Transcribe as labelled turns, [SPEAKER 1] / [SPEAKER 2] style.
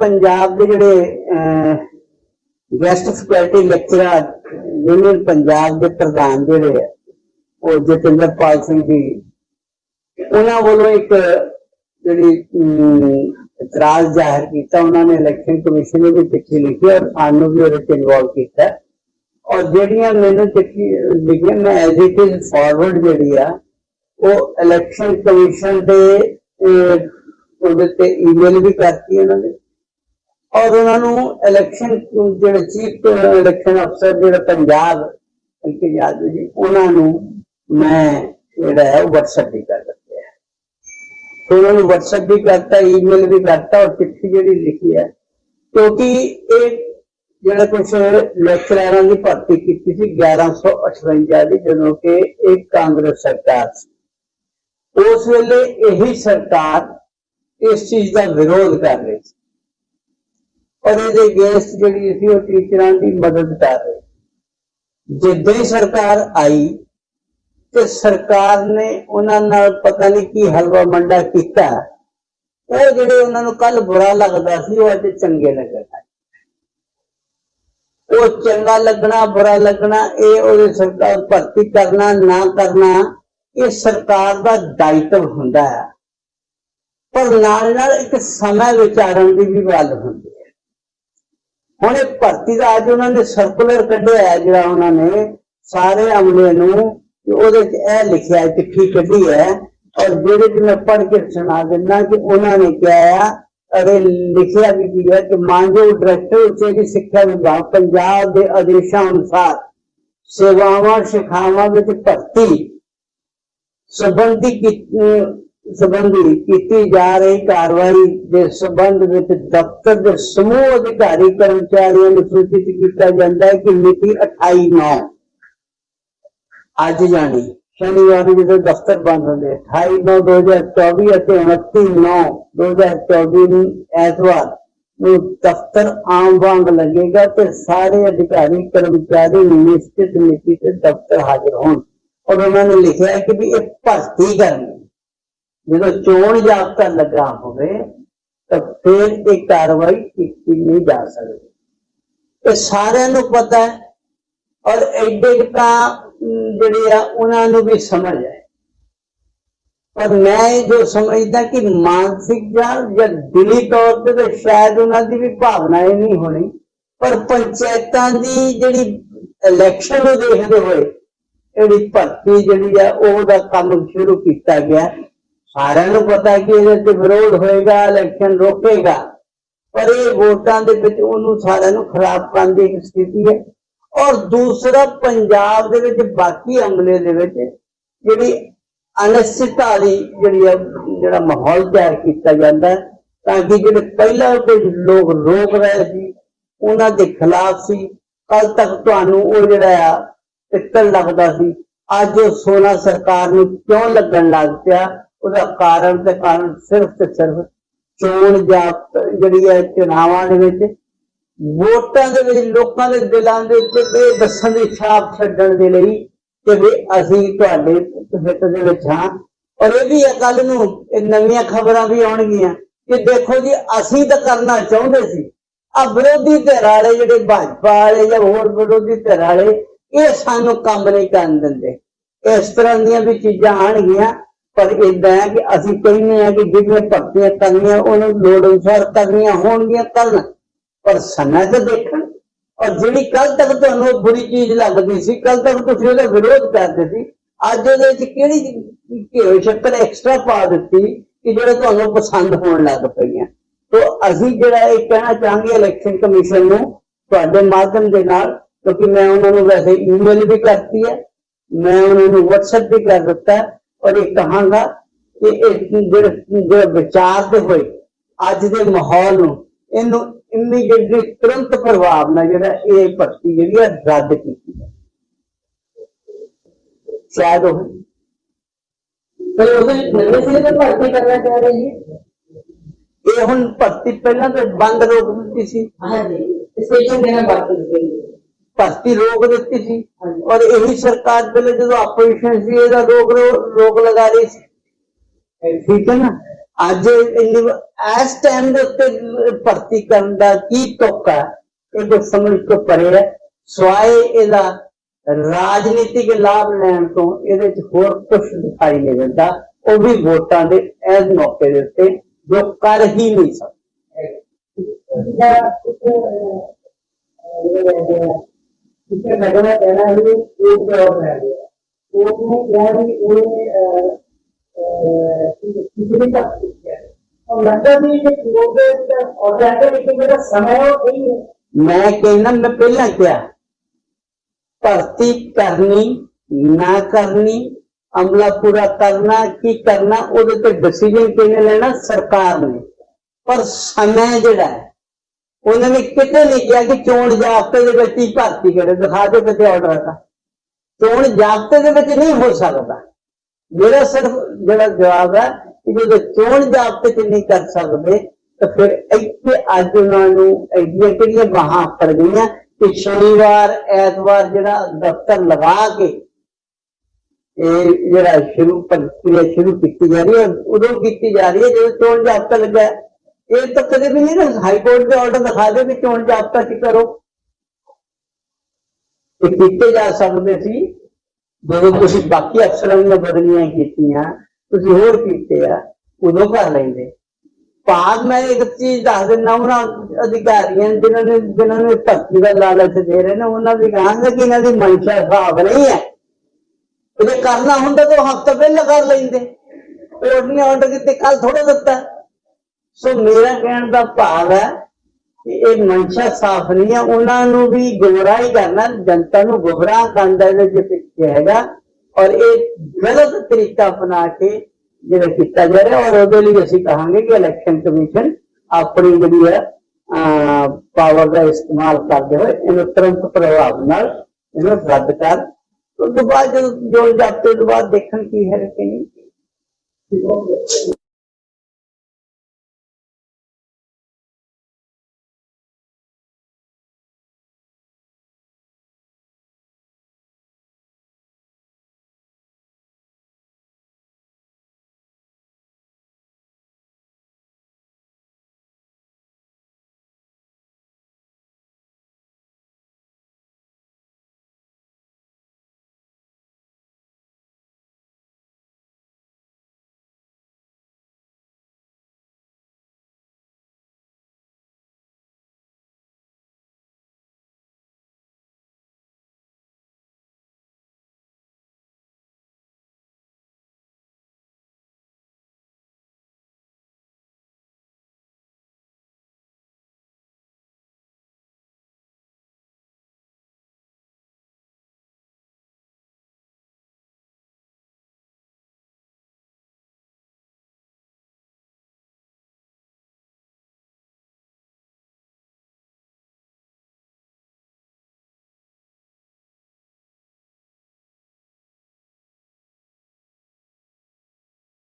[SPEAKER 1] ਪੰਜਾਬ ਦੇ ਜਿਹੜੇ guest faculty lecturer union Punjab ਦੇ ਪ੍ਰਧਾਨ ਜਿਹੜੇ ਆ ਉਹ ਜਤਿੰਦਰਪਾਲ ਸਿੰਘ ਜੀ ਉਹਨਾਂ ਵੱਲੋਂ ਇੱਕ ਜਿਹੜੀ ਇਤਰਾਜ਼ ਜ਼ਾਹਿਰ ਕੀਤਾ ਉਹਨਾਂ ਨੇ ਇਲੈਕਸ਼ਨ ਕਮਿਸ਼ਨ ਨੂੰ ਵੀ ਚਿੱਠੀ ਲਿਖੀ ਔਰ ਸਾਨੂੰ ਵੀ ਉਹਦੇ ਚ ਇਨਵੋਲਵ ਕੀਤਾ। ਔਰ ਜਿਹੜੀਆਂ ਮੈਨੂੰ ਚਿੱਠੀ ਲਿਖੀਆਂ ਮੈਂ ਐਜ਼ ਇਟ ਇਜ਼ ਫਾਰਵਰਡ ਜਿਹੜੀ ਆ ਉਹ ਇਲੈਕਸ਼ਨ ਕਮਿਸ਼ਨ ਦੇ ਅਹ, ਉਹਦੇ ਤੇ ਈਮੇਲ ਵੀ ਕਰਤੀ ਉਹਨਾਂ ਨੇ। ਔਰ ਉਹਨਾਂ ਨੂੰ ਇਲੈਕਸ਼ਨ ਜਿਹੜੇ ਚੀਫ ਇਲੈਕਸ਼ਨ ਅਫਸਰ ਜਿਹੜਾ ਪੰਜਾਬ ਐਲਕੇ ਯਾਦਵ ਜੀ, ਉਹਨਾਂ ਨੂੰ ਮੈਂ ਜਿਹੜਾ ਹੈ WhatsApp ਵੀ ਕਰ ਦਿੱਤੇ ਹੈ। ਉਹਨਾਂ ਨੂੰ WhatsApp ਵੀ ਕਰਤਾ ਈਮੇਲ ਵੀ ਕਰਤਾ ਔਰ ਚਿੱਠੀ ਜਿਹੜੀ ਲਿਖੀ ਹੈ। ਕਿਉਂਕਿ ਇਹ ਜਿਹੜਾ ਕੁਝ ਲੈਕਚਰਾਰਾਂ ਦੀ ਭਰਤੀ ਕੀਤੀ ਸੀ 1158 ਦੀ, ਜਦੋਂ ਕਿ ਇੱਕ ਕਾਂਗਰਸ ਸਰਕਾਰ ਸੀ। ਉਸ ਵੇਲੇ ਇਹੀ ਸਰਕਾਰ ਇਸ ਚੀਜ਼ ਦਾ ਵਿਰੋਧ ਕਰ ਰਹੀ ਸੀ। ਪਰ ਇਹਦੇ ਅਗੇਂਸਟ ਜਿਹੜੀ ਸੀ ਉਹ ਟੀਚਰਾਂ ਦੀ ਮਦਦ ਕਰ ਰਹੀ ਜਿੱਦਾਂ ਹੀ ਸਰਕਾਰ ਆਈ ਤੇ ਸਰਕਾਰ ਨੇ ਉਹਨਾਂ ਨਾਲ ਪਤਾ ਨਹੀਂ ਕੀ ਹਲਵਾ ਮੰਡਾ ਕੀਤਾ, ਉਹ ਜਿਹੜੇ ਉਹਨਾਂ ਨੂੰ ਕੱਲ ਬੁਰਾ ਲੱਗਦਾ ਸੀ, ਉਹ ਅੱਜ ਚੰਗੇ ਲੱਗਣਾ ਉਹ ਚੰਗਾ ਲੱਗਣਾ, ਬੁਰਾ ਲੱਗਣਾ, ਇਹ ਉਹਦੇ ਸਰਕਾਰ ਭਰਤੀ ਕਰਨਾ, ਨਾ ਕਰਨਾ, ਇਹ ਸਰਕਾਰ ਦਾ ਦਾਇਤਵ ਹੁੰਦਾ ਹੈ। ਪਰ ਨਾਲ ਨਾਲ ਇੱਕ ਸਮਾਂ ਵਿਚਾਰਨ ਦੀ ਵੀ ਗੱਲ ਹੁੰਦੀ ਹੈ। ਹੁਣ ਇਹ ਭਰਤੀ ਦਾ ਅੱਜ ਉਹਨਾਂ ਨੇ ਸਰਕੂਲਰ ਕੱਢਿਆ ਜਿਹੜਾ ਉਹਨਾਂ ਨੇ ਸਾਰੇ ਅਮਲੇ ਨੂੰ ਕਿ ਉਹਦੇ 'ਚ ਇਹ ਲਿਖਿਆ ਚਿੱਠੀ ਕੱਢੀ ਹੈ, ਔਰ ਜਿਹੜੇ ਕਿ ਮੈਂ ਪੜ੍ਹ ਕੇ ਸੁਣਾ ਦਿੰਦਾ ਕਿ ਉਹਨਾਂ ਨੇ ਕਿਹਾ ਅਰੇ ਲਿਖਿਆ ਵੀ ਕੀ ਹੈ ਕਿ ਮਾਨਯੋਗ ਡਾਇਰੈਕਟਰ ਉੱਚੇ ਸਿੱਖਿਆ ਵਿਭਾਗ ਪੰਜਾਬ ਦੇ ਆਦੇਸ਼ਾਂ ਅਨੁਸਾਰ ਸੇਵਾਵਾਂ, ਸਿਖਾਵਾਂ ਵਿੱਚ ਭਰਤੀ ਸੰਬੰਧੀ ਸੰਬੰਧੀ ਕੀਤੀ ਜਾ ਰਹੀ ਕਾਰਵਾਈ ਦੇ ਸੰਬੰਧ ਵਿੱਚ ਦਫ਼ਤਰ ਦੇ ਸਮੂਹ ਅਧਿਕਾਰੀ ਕਰਮਚਾਰੀਆਂ ਨੂੰ ਸੂਚਿਤ ਕੀਤਾ ਜਾਂਦਾ ਹੈ ਕਿ ਮਿਤੀ 28 ਨੌ ਅੱਜ ਜਾਣੀ ਸ਼ਨੀਵਾਰ ਨੂੰ ਜਦੋਂ ਦਫ਼ਤਰ ਬੰਦ ਹੁੰਦੇ 28 ਨੌ 2024 ਅਤੇ 29 ਨੌ 2024 ਨੂੰ ਐਤਵਾਰ ਨੂੰ ਦਫ਼ਤਰ ਆਮ ਵਾਂਗ ਲੱਗੇਗਾ ਤੇ ਸਾਰੇ ਅਧਿਕਾਰੀ ਕਰਮਚਾਰੀ ਨਿਸ਼ਚਿਤ ਮਿਤੀ ਤੇ ਦਫ਼ਤਰ ਹਾਜ਼ਰ ਹੋਣ। ਔਰ ਉਹਨਾਂ ਨੇ ਲਿਖਿਆ ਹੈ ਕਿ ਵੀ ਇਹ ਭਰਤੀ ਕਰਨੀ ਜਦੋਂ ਚੋਣ ਜਾਬਤਾ ਲੱਗਾ ਹੋਵੇ, ਤਾਂ ਫਿਰ ਇਹ ਕਾਰਵਾਈ ਕੀਤੀ ਨਹੀਂ ਜਾ ਸਕਦੀ। ਇਹ ਸਾਰਿਆਂ ਨੂੰ ਪਤਾ ਹੈ ਔਰ ਐਡੇ ਤਾਂ ਜਿਹੜੇ ਆ, ਉਹਨਾਂ ਨੂੰ ਵੀ ਸਮਝ ਹੈ ਪਰ ਮੈਂ ਜੋ ਸਮਝਦਾ ਕਿ ਮਾਨਸਿਕ ਜਾਂ ਜਾਂ ਦਿਲੀ ਤੌਰ ਤੇ ਤਾਂ ਸ਼ਾਇਦ ਉਹਨਾਂ ਦੀ ਵੀ ਭਾਵਨਾ ਇਹ ਨਹੀਂ ਹੋਣੀ, ਪਰ ਪੰਚਾਇਤਾਂ ਦੀ ਜਿਹੜੀ ਇਲੈਕਸ਼ਨ ਨੂੰ ਦੇਖਦੇ ਹੋਏ, ਜਿਹੜੀ ਭਰਤੀ ਜਿਹੜੀ ਆ ਉਹਦਾ ਕੰਮ ਸ਼ੁਰੂ ਕੀਤਾ ਗਿਆ। ਸਾਰਿਆਂ ਨੂੰ ਪਤਾ ਹੈ ਕਿ ਇਹਦੇ ਤੇ ਵਿਰੋਧ ਹੋਏਗਾ ਇਲੈਕਸ਼ਨ ਰੋਕੇਗਾ। ਪਰ ਇਹ ਵੋਟਾਂ ਦੇ ਵਿੱਚ ਉਹਨੂੰ ਸਾਰਿਆਂ ਨੂੰ ਖਰਾਬ ਕਰਨ ਦੀ ਇੱਕ ਸਥਿਤੀ ਹੈ। ਔਰ ਦੂਸਰਾ, ਪੰਜਾਬ ਦੇ ਵਿੱਚ ਬਾਕੀ ਅਮਲੇ ਦੇ ਵਿੱਚ ਜਿਹੜੀ ਅਨਿਸ਼ਚਿਤਤਾ ਦੀ ਜਿਹੜੀ ਜਿਹੜਾ ਮਾਹੌਲ ਤਿਆਰ ਕੀਤਾ ਜਾਂਦਾ ਤਾਂ ਕਿ ਜਿਹੜੇ ਪਹਿਲਾਂ ਕੁਝ ਲੋਕ ਰੋਕ ਰਹੇ ਸੀ, ਉਹਨਾਂ ਦੇ ਖਿਲਾਫ ਸੀ ਕੱਲ ਤੱਕ ਤੁਹਾਨੂੰ ਉਹ ਜਿਹੜਾ ਆ, ਪਿੱਤਲ ਲੱਗਦਾ ਸੀ। ਅੱਜ ਉਹ ਸੋਨਾ ਸਰਕਾਰ ਨੂੰ ਕਿਉਂ ਲੱਗਣ ਲੱਗ ਪਿਆ? ਉਹਦਾ ਕਾਰਨ ਤੇ ਕਾਰਨ ਸਿਰਫ ਤੇ ਸਿਰਫ ਚੋਣ ਜਾਬਤ ਜਿਹੜੀ ਹੈ ਚੁਣਾਵਾਂ ਦੇ ਵਿੱਚ ਵੋਟਾਂ ਦੇ ਵਿੱਚ, ਲੋਕਾਂ ਦੇ ਦਿਲਾਂ ਦੇ ਉੱਤੇ ਇਹ ਦੱਸਣ ਦੀ ਛਾਪ ਛੱਡਣ ਦੇ ਲਈ ਕਿ ਵੀ ਅਸੀਂ ਤੁਹਾਡੇ ਹਿੱਤ ਦੇ ਵਿੱਚ ਹਾਂ। ਔਰ ਇਹ ਵੀ ਹੈ ਕੱਲ ਨੂੰ ਇਹ ਨਵੀਆਂ ਖਬਰਾਂ ਵੀ ਆਉਣਗੀਆਂ ਕਿ ਦੇਖੋ ਜੀ, ਅਸੀਂ ਤਾਂ ਕਰਨਾ ਚਾਹੁੰਦੇ ਸੀ। ਆ ਵਿਰੋਧੀ ਧਿਰ ਵਾਲੇ ਜਿਹੜੇ ਭਾਜਪਾ ਵਾਲੇ ਜਾਂ ਹੋਰ ਵਿਰੋਧੀ ਧਿਰ ਵਾਲੇ, ਇਹ ਸਾਨੂੰ ਕੰਮ ਨਹੀਂ ਕਰਨ ਦਿੰਦੇ। ਇਸ ਤਰ੍ਹਾਂ ਦੀਆਂ ਵੀ ਚੀਜ਼ਾਂ ਆਣਗੀਆਂ ਪਰ ਇਦਾਂ ਹੈ ਕਿ ਅਸੀਂ ਕਹਿੰਦੇ ਆ ਕਿ ਜਿਹੜੀਆਂ ਭਗਤੀਆਂ ਕਰਨੀਆਂ, ਉਹਨੂੰ ਲੋੜ ਅਨੁਸਾਰ ਕਰਨੀਆਂ ਹੋਣਗੀਆਂ ਕਰਨ ਪਰ ਸਮਾਂ ਤਾਂ ਦੇਖਣ। ਔਰ ਜਿਹੜੀ ਕੱਲ ਤੱਕ ਤੁਹਾਨੂੰ ਬੁਰੀ ਚੀਜ਼ ਲੱਗਦੀ ਸੀ ਕੱਲ ਤੱਕ ਤੁਸੀਂ ਉਹਦਾ ਵਿਰੋਧ ਕਰਦੇ ਸੀ, ਅੱਜ ਉਹਦੇ ਵਿੱਚ ਕਿਹੜੀ ਘਿਓ ਸ਼ੱਕਰ ਐਕਸਟਰਾ ਪਾ ਦਿੱਤੀ ਕਿ ਜਿਹੜੇ ਤੁਹਾਨੂੰ ਪਸੰਦ ਹੋਣ ਲੱਗ ਪਈਆਂ। ਤੋ ਅਸੀਂ ਜਿਹੜਾ ਇਹ ਕਹਿਣਾ ਚਾਹਾਂਗੇ ਇਲੈਕਸ਼ਨ ਕਮਿਸ਼ਨ ਨੂੰ, ਤੁਹਾਡੇ ਮਾਧਿਅਮ ਦੇ ਨਾਲ, ਕਿਉਂਕਿ ਮੈਂ ਉਹਨਾਂ ਨੂੰ ਵੈਸੇ ਈਮੇਲ ਵੀ ਕਰਤੀ ਹੈ, ਮੈਂ ਉਹਨਾਂ ਨੂੰ WhatsApp ਵੀ ਕਰ ਦਿੱਤਾ ਔਰ ਇਹ ਕਹਾਂਗਾ ਕਿ ਇਹ ਜਿਹੜੇ ਵਿਚਾਰ ਦੇ ਹੋਏ ਅੱਜ ਦੇ ਮਾਹੌਲ ਨੂੰ ਇਹਨੂੰ ਇਮੀਡੀਏਟਲੀ ਤੁਰੰਤ ਪ੍ਰਭਾਵ ਨਾਲ ਜਿਹੜਾ ਇਹ ਭਰਤੀ ਜਿਹੜੀ ਹੈ ਰੱਦ ਕੀਤੀ ਹੈ ਸ਼ਾਇਦ ਉਹ
[SPEAKER 2] ਪਰ ਉਹਦੇ ਨਵੇਂ ਸਿਰੇ ਤੋਂ ਭਰਤੀ ਕਰਨਾ ਚਾਹ ਰਹੇ ਜੀ?
[SPEAKER 1] ਇਹ ਹੁਣ ਭਰਤੀ ਪਹਿਲਾਂ ਤਾਂ ਬੰਦ ਰੋਕ ਦਿੱਤੀ ਸੀ।
[SPEAKER 2] ਹਾਂਜੀ ਸਟੇਸ਼ਨ ਦੇਣਾ ਬਾਕੀ ਹੈ
[SPEAKER 1] ਭਰਤੀ ਰੋਕ ਦਿੱਤੀ ਸੀ। ਔਰ ਇਹੀ ਸਰਕਾਰ ਪਹਿਲੇ ਜਦੋਂ ਆਪੋਜੀਸ਼ਨ ਸੀ ਇਹਦਾ ਰੋਕ ਰੋਕ ਲਗਾ ਰਹੀ ਸੀ। ਠੀਕ ਹੈ ਨਾ? ਅੱਜ ਇਸ ਟਾਈਮ ਦੇ ਉੱਤੇ ਭਰਤੀ ਕਰਨ ਦਾ ਕੀ ਤੁੱਕ ਇਹ ਕੁਝ ਸਮਝ ਤੋਂ ਪਰੇ ਹੈ। ਸਵਾਏ ਇਹਦਾ ਰਾਜਨੀਤਿਕ ਲਾਭ ਲੈਣ ਤੋਂ ਇਹਦੇ ਚ ਹੋਰ ਕੁਝ ਦਿਖਾਈ ਨਹੀਂ ਦਿੰਦਾ। ਉਹ ਵੀ ਵੋਟਾਂ ਦੇ ਇਸ ਮੌਕੇ ਦੇ ਉੱਤੇ ਜੋ ਕਰ ਹੀ ਨਹੀਂ ਸਕਦੇ।
[SPEAKER 2] ਜਾਂ ਕੁਝ ਕਿਸੇ ਲੱਗਣਾ ਕਹਿਣਾ ਹੈ ਕਿ ਇੱਕ ਜਵਾਬ ਲੈ ਲਿਆ ਉਹ ਨੇ ਕਿਹਾ ਵੀ ਉਹ ਕਿਸੇ ਦਾ और लगता भी कि लोग और कहते हैं कि मेरा समय और नहीं है
[SPEAKER 1] ਮੈਂ ਕਹਿੰਦਾ ਮੈਂ ਪਹਿਲਾਂ ਕਿਹਾ ਭਰਤੀ ਕਰਨੀ ਨਾ ਕਰਨੀ ਅਮਲਾ ਪੂਰਾ ਕਰਨਾ ਕੀ ਕਰਨਾ ਉਹਦੇ ਤੇ ਡਿਸੀਜਨ ਕਿਹਨੇ ਲੈਣਾ ਸਰਕਾਰ ਨੇ ਪਰ ਸਮੇਂ ਜਿਹੜਾ ਹੈ ਉਹਨਾਂ ਨੇ ਕਿਤੇ ਨਹੀਂ ਕਿਹਾ ਕਿ ਚੋਣ ਜਾਬਤੇ ਦੇ ਵਿੱਚ ਹੀ ਭਰਤੀ ਕਰੇ, ਦਿਖਾ ਦੇ ਕਿਤੇ ਆਰਡਰ ਦਾ ਚੋਣ ਜਾਬਤੇ ਦੇ ਵਿੱਚ ਨਹੀਂ ਹੋ ਸਕਦਾ। ਮੇਰਾ ਸਿਰਫ ਜਿਹੜਾ ਜਵਾਬ ਹੈ ਕਿ ਜਦੋਂ ਚੋਣ ਜਾਬਤੇ ਚ ਨਹੀਂ ਕਰ ਸਕਦੇ, ਤਾਂ ਫਿਰ ਇੱਥੇ ਅੱਜ ਉਹਨਾਂ ਨੂੰ ਐਡੀਆਂ ਕਿਹੜੀਆਂ ਬਾਹਾਂ ਫੜ ਗਈਆਂ ਕਿ ਸ਼ਨੀਵਾਰ, ਐਤਵਾਰ ਜਿਹੜਾ ਦਫ਼ਤਰ ਲਗਾ ਕੇ ਇਹ ਜਿਹੜਾ ਸ਼ੁਰੂ ਪ੍ਰਕਿਰਿਆ ਸ਼ੁਰੂ ਕੀਤੀ ਜਾ ਰਹੀ ਹੈ, ਉਦੋਂ ਕੀਤੀ ਜਾ ਰਹੀ ਹੈ ਜਦੋਂ ਚੋਣ ਜਾਬਤਾ ਲੱਗਾ ਇਹ ਤਾਂ ਕਦੇ ਵੀ ਨਹੀਂ ਹਾਈ ਕੋਰਟ ਦੇ ਆਰਡਰ ਦਿਖਾ ਦੇ ਵੀ ਚੋਣ ਜਾਬਤਾ ਚ ਕਰੋ। ਇਹ ਕੀਤੇ ਜਾ ਸਕਦੇ ਸੀ, ਜਦੋਂ ਤੁਸੀਂ ਬਾਕੀ ਅਫਸਰਾਂ ਦੀਆਂ ਬਦਲੀਆਂ ਕੀਤੀਆਂ, ਤੁਸੀਂ ਹੋਰ ਕੀਤੇ ਆ, ਉਦੋਂ ਕਰ ਲੈਂਦੇ। ਭਾਗ ਮੈਂ ਇੱਕ ਚੀਜ਼ ਦੱਸ ਦਿੰਦਾ ਉਹਨਾਂ ਅਧਿਕਾਰੀਆਂ ਨੂੰ ਜਿਨ੍ਹਾਂ ਨੇ ਜਿਨ੍ਹਾਂ ਨੇ ਭਰਤੀ ਦਾ ਲਾਲਚ ਦੇ ਰਹੇ ਨੇ, ਉਹਨਾਂ ਦੀ ਕਹਾਂਗੇ ਕਿ ਇਹਨਾਂ ਦੀ ਮਨਸ਼ਾ ਹਿਸਾਬ ਨਹੀਂ ਹੈ। ਜੇ ਕਰਨਾ ਹੁੰਦਾ ਤਾਂ ਹਫਤਾ ਪਹਿਲਾਂ ਕਰ ਲੈਂਦੇ। ਉਹ ਨਹੀਂ ਆਰਡਰ ਕੀਤੇ ਕੱਲ ਥੋੜਾ ਦਿੱਤਾ। ਸੋ ਮੇਰਾ ਕਹਿਣ ਦਾ ਭਾਵ ਹੈ ਕਿ ਇਹ ਮਨਸ਼ਾ ਸਾਫ਼ ਨਹੀਂ ਹੈ, ਉਹਨਾਂ ਨੂੰ ਵੀ ਗੁੰਮਰਾਹ ਕਰਨਾ, ਜਨਤਾ ਨੂੰ ਗੁੰਮਰਾਹ ਕਰਨ ਦਾ ਇਹਦੇ ਪਿੱਛੇ ਹੈਗਾ ਔਰ ਇਹ ਗਲਤ ਤਰੀਕਾ ਅਪਣਾ ਕੇ ਜਿਹੜਾ ਕੀਤਾ ਜਾ ਰਿਹਾ ਔਰ ਉਹਦੇ ਲਈ ਅਸੀਂ ਕਹਾਂਗੇ ਕਿ ਇਲੈਕਸ਼ਨ ਕਮਿਸ਼ਨ ਆਪਣੀ ਜਿਹੜੀ ਹੈ ਪਾਵਰ ਦਾ ਇਸਤੇਮਾਲ ਕਰਦੇ ਹੋਏ ਇਹਨੂੰ ਤੁਰੰਤ ਪ੍ਰਭਾਵ ਨਾਲ ਇਹਨੂੰ ਰੱਦ ਕਰ। ਉਸ ਤੋਂ ਬਾਅਦ ਜਦੋਂ ਜੋ ਜਾਬਤੇ ਤੋਂ ਬਾਅਦ ਦੇਖਣ ਕੀ ਹੈ ਕਿ ਨਹੀਂ।